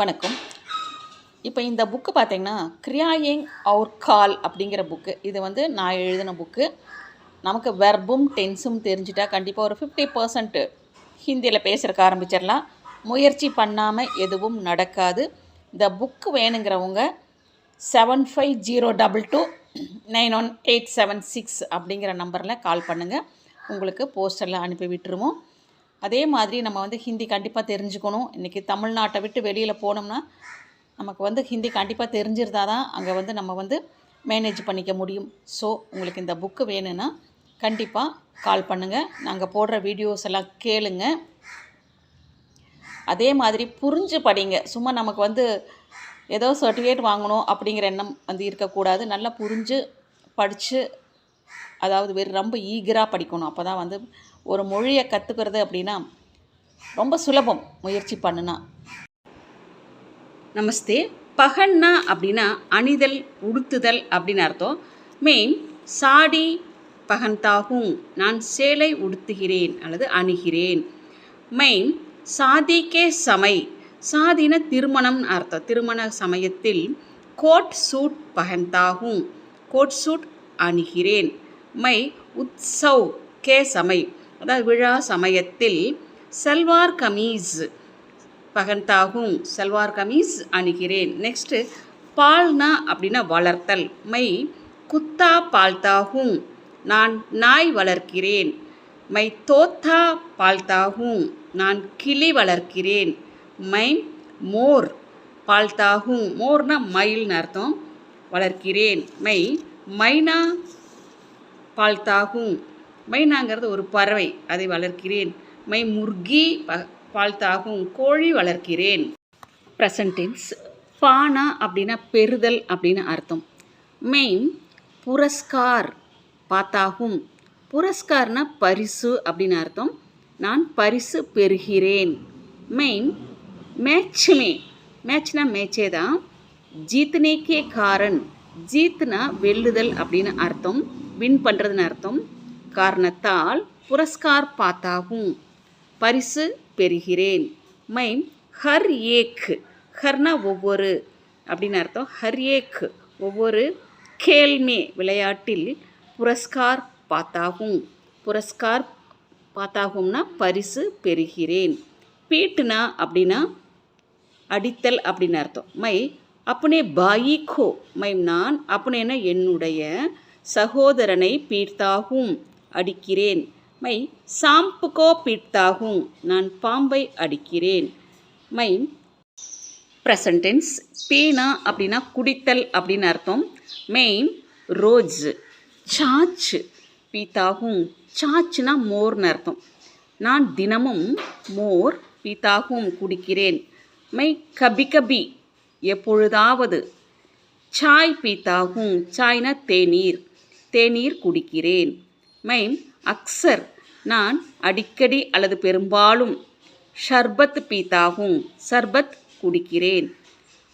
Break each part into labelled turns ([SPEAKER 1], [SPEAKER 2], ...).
[SPEAKER 1] வணக்கம். இப்போ இந்த புக்கு பார்த்தீங்கன்னா கிரியாயிங் அவுர் கால் அப்படிங்கிற புக்கு இது வந்து நான் எழுதின புக்கு நமக்கு வெர்பும் டென்ஸும் தெரிஞ்சிட்டா கண்டிப்பாக ஒரு ஃபிஃப்டி பர்சன்ட் ஹிந்தியில் பேசுகிறக்க ஆரம்பிச்சிடலாம். முயற்சி பண்ணாமல் எதுவும் நடக்காது. இந்த புக்கு வேணுங்கிறவங்க seven five zero double two nine one eight seven six அப்படிங்கிற நம்பரில் கால் பண்ணுங்கள் உங்களுக்கு போஸ்டரில் அனுப்பி விட்டுருவோம். அதே மாதிரி நம்ம வந்து ஹிந்தி கண்டிப்பாக தெரிஞ்சுக்கணும். இன்றைக்கி தமிழ்நாட்டை விட்டு வெளியில் போனோம்னா நமக்கு வந்து ஹிந்தி கண்டிப்பாக தெரிஞ்சிருந்தா தான் அங்கே வந்து நம்ம வந்து மேனேஜ் பண்ணிக்க முடியும். ஸோ உங்களுக்கு இந்த புக்கு வேணும்னா கண்டிப்பாக கால் பண்ணுங்கள் நாங்கள் போடுற வீடியோஸ் எல்லாம் கேளுங்க. அதே மாதிரி புரிஞ்சு படிங்க. சும்மா நமக்கு வந்து ஏதோ சர்டிஃபிகேட் வாங்கணும் அப்படிங்கிற எண்ணம் வந்து இருக்கக்கூடாது. நல்லா புரிஞ்சு படித்து அதாவது வேறு ரொம்ப ஈகராக படிக்கணும். அப்போ தான் வந்து ஒரு மொழியை கற்றுக்கிறது அப்படின்னா ரொம்ப சுலபம் முயற்சி பண்ணுனா. நமஸ்தே. பகன்னா அப்படின்னா அணிதல் உடுத்துதல் அப்படின்னு அர்த்தம். மெயின் சாடி பகன்தாகும் நான் சேலை உடுத்துகிறேன் அல்லது அணுகிறேன். மெயின் சாதிக்கே சமை. சாதின திருமணம்னு அர்த்தம். திருமண சமயத்தில் கோட் சூட் பகன்தாகும் கோட் சூட் அணிகிறேன். மை உத்சவ் கே சமை. அதாவது விழா சமயத்தில் சல்வார் கமீஸ் பகன்தாகும் சல்வார் கமீஸ் அணிகிறேன். நெக்ஸ்ட்டு பால்னா அப்படின்னா வளர்த்தல். மை குத்தா பால்தாகும். நான் நாய் வளர்க்கிறேன். மை தோத்தா பால்தாகும். நான் கிளி வளர்க்கிறேன். மை மோர் பால்தாகும். மோர்னா மயில்னு அர்த்தம். வளர்க்கிறேன். மை மைனா பால்தாகும். மைனாங்கிறது ஒரு பறவை அதை வளர்க்கிறேன். மை முர்கி ப பால்தாகும் கோழி வளர்க்கிறேன். ப்ரெசன்டென்ஸ் பானா அப்படின்னா பெறுதல் அப்படின்னு அர்த்தம். மெயின் புரஸ்கார் பாத்தாகும். புரஸ்கார்னா பரிசு அப்படின்னு அர்த்தம். நான் பரிசு பெறுகிறேன். மெயின் மேட்ச் மே மேட்ச்னா மேட்சே தான் ஜீத்னே கே காரன். ஜீத்னா வெல்லுதல் அப்படின்னு அர்த்தம். வின் பண்ணுறதுன்னு அர்த்தம். காரணத்தால் புரஸ்கார் பார்த்தாகும் பரிசு பெறுகிறேன். மைம் ஹர் ஏக். ஹர்னா ஒவ்வொரு. அப்படின்னு அர்த்தம். ஹர் ஏக். ஒவ்வொரு கேள்மே விளையாட்டில் புரஸ்கார் பாத்தாகும். புரஸ்கார் பாத்தாகும்னா பரிசு பெறுகிறேன். பீட்டுனா அப்படின்னா அடித்தல் அப்படின்னு அர்த்தம். மை அப்புனே பாயிக்கோ மை நான் அப்புனேனா என்னுடைய சகோதரனை பீர்த்தாகும் அடிக்கிறேன். மை சாம்புகோ பீர்த்தாகும் நான் பாம்பை அடிக்கிறேன். மை ப்ரெசன்டென்ஸ் பீனா அப்படின்னா குடித்தல் அப்படின்னு அர்த்தம். மெயின் ரோஜ் சாச்சு பீத்தாகும் சாச்சுனா மோர்னு அர்த்தம். நான் தினமும் மோர் பீத்தாகும் குடிக்கிறேன். மை கபி கபி எப்பொழுதாவது சாய் பீத்தாகும் சாய்னா தேநீர். தேநீர் குடிக்கிறேன். மைம் அக்சர். நான் அடிக்கடி அல்லது பெரும்பாலும் ஷர்பத் பீத்தாகும். சர்பத் குடிக்கிறேன்.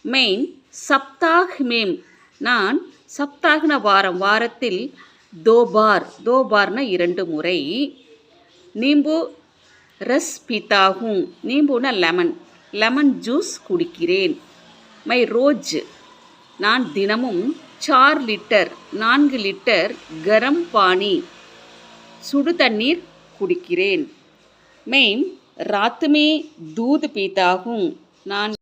[SPEAKER 1] மெயின் சப்தாக் மேம். நான் சப்தாகின வாரம் வாரத்தில் தோபார். தோபார்னா இரண்டு முறை. நீம்பு ரஸ் பீத்தாகும். நீம்புனா லெமன். லெமன் ஜூஸ் குடிக்கிறேன். மை ரோஜ். நான் தினமும் சார் லிட்டர் நான்கு லிட்டர் கரம் பானி சுடு தண்ணீர் குடிக்கிறேன். மெயின் ராத்துமே தூது பீத்தாகும். நான்